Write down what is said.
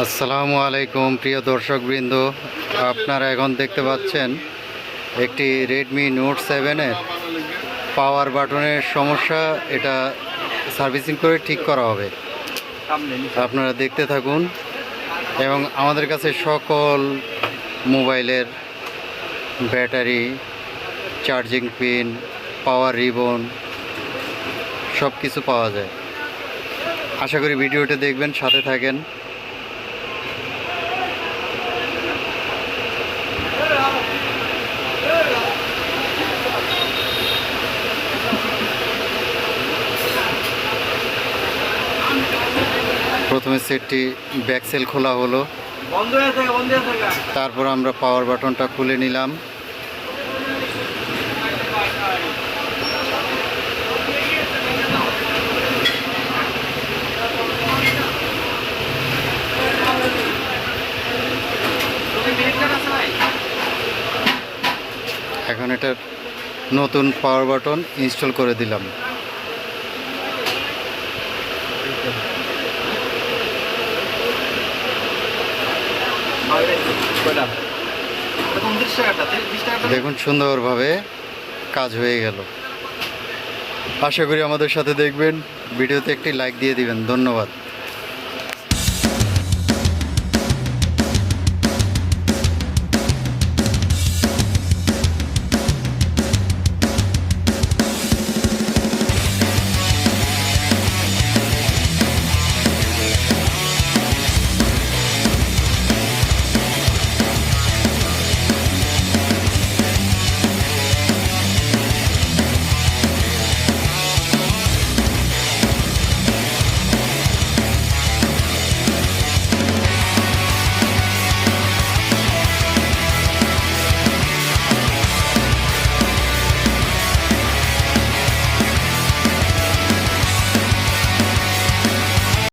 আসসালামু আলাইকুম, প্রিয় দর্শকবৃন্দ। আপনারা এখন দেখতে পাচ্ছেন একটি রেডমি নোট সেভেনের পাওয়ার বাটনের সমস্যা। এটা সার্ভিসিং করে ঠিক করা হবে। আপনারা দেখতে থাকুন। এবং আমাদের কাছে সকল মোবাইলের battery charging pin power ribbon সব কিছু পাওয়া যায়। আশা করি ভিডিওটা দেখবেন, সাথে থাকেন। প্রথমে সেটটি ব্যাকসেল খোলা হলো। তারপর আমরা পাওয়ার বাটনটা খুলে নিলাম। এখন এটার নতুন পাওয়ার বাটন ইনস্টল করে দিলাম। দেখুন, সুন্দরভাবে কাজ হয়ে গেল। আশা করি আমাদের সাথে দেখবেন। ভিডিওতে একটি লাইক দিয়ে দিবেন। ধন্যবাদ।